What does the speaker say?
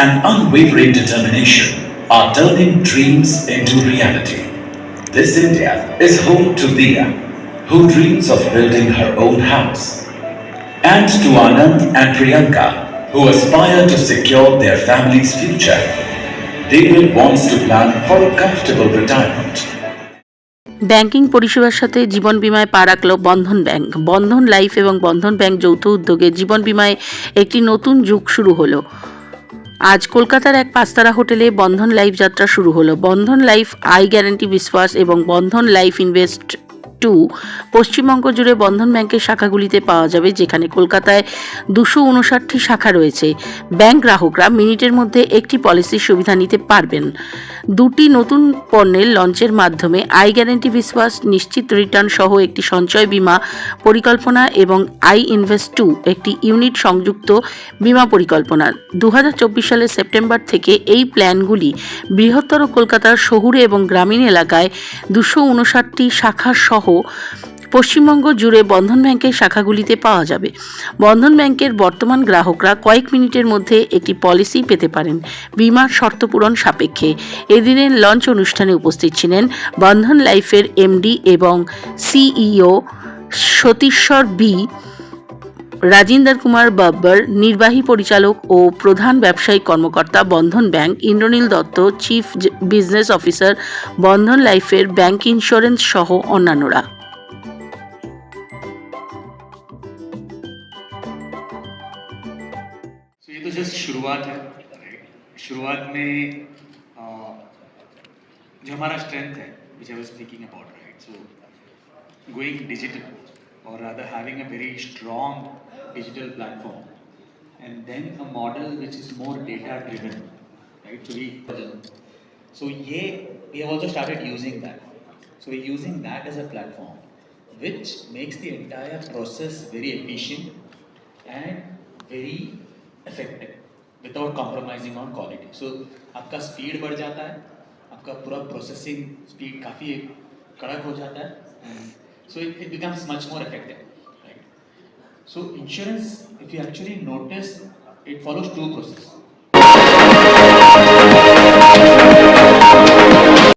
unwavering determination are turning dreams into reality. This India is home to Dia, who dreams of building her own house, and to Anand and Priyanka, who aspire to secure their family's future. David wants to plan for a comfortable retirement. Banking পরিষেবার সাথে জীবন বিমায় পা রাখল বন্ধন bank বন্ধন life এবং বন্ধন bank যৌথ উদ্যোগে জীবন বিমায় একটি নতুন যুগ শুরু হলো আজ কলকাতার এক পাঁচতারা হোটেলে বন্ধন লাইফ যাত্রা শুরু হলো। বন্ধন লাইফ, আই গ্যারান্টি, বিশ্বাস এবং Bandhan life invest two Paschimbanga জুড়ে বন্ধন ব্যাংকের শাখাগুলিতে পাওয়া যাবে, যেখানে কলকাতায় দুশো উনষাটটি শাখা রয়েছে। ব্যাংক গ্রাহকরা মিনিটের মধ্যে একটি পলিসির সুবিধা নিতে পারবেন। দুটি নতুন পণ্যের লঞ্চের মাধ্যমে আই গ্যারেন্টি বিশ্বাস, নিশ্চিত রিটার্ন সহ একটি সঞ্চয় বীমা পরিকল্পনা এবং আই ইনভেস্ট টু একটি ইউনিট সংযুক্ত বীমা পরিকল্পনা। দু হাজার চব্বিশ সালের সেপ্টেম্বর থেকে এই প্ল্যানগুলি বৃহত্তর কলকাতার শহুরে এবং গ্রামীণ এলাকায় দুশো উনষাটটি শাখা সহ পশ্চিমবঙ্গ জুড়ে বন্ধন ব্যাংকের শাখাগুলিতে পাওয়া যাবে। বন্ধন ব্যাংকের বর্তমান গ্রাহকরা কয়েক মিনিটের মধ্যে একটি পলিসি পেতে পারেন বিমার শর্ত পূরণ সাপেক্ষে। এদিনের লঞ্চ অনুষ্ঠানে উপস্থিত ছিলেন বন্ধন লাইফের এমডি এবং সিইও সতীশ্বর বি রাজিন্দর কুমার বাব্বর নির্বাহী পরিচালক ও প্রধান ব্যবসায়িক কর্মকর্তা Bandhan bank Indranil Dutta chief business officer Bandhan লাইফের ব্যাংক ইন্স্যুরেন্স সহ অন্যান্যরা सो ये तो जस्ट शुरुआत है राइट शुरुआत में अ, जो हमारा स्ट्रेंथ है which I was speaking about right so going digital और rather having a very strong digital platform and then a model which is more data driven right so we so ye we have also started using that so we're using that as a platform which makes the entire process very efficient and very effective without compromising on quality. So आपका speed बढ़ जाता है आपका पूरा processing speed काफ़ी कड़क हो जाता है so it, it becomes much more effective. Right? So insurance, if you actually notice, it follows two processes.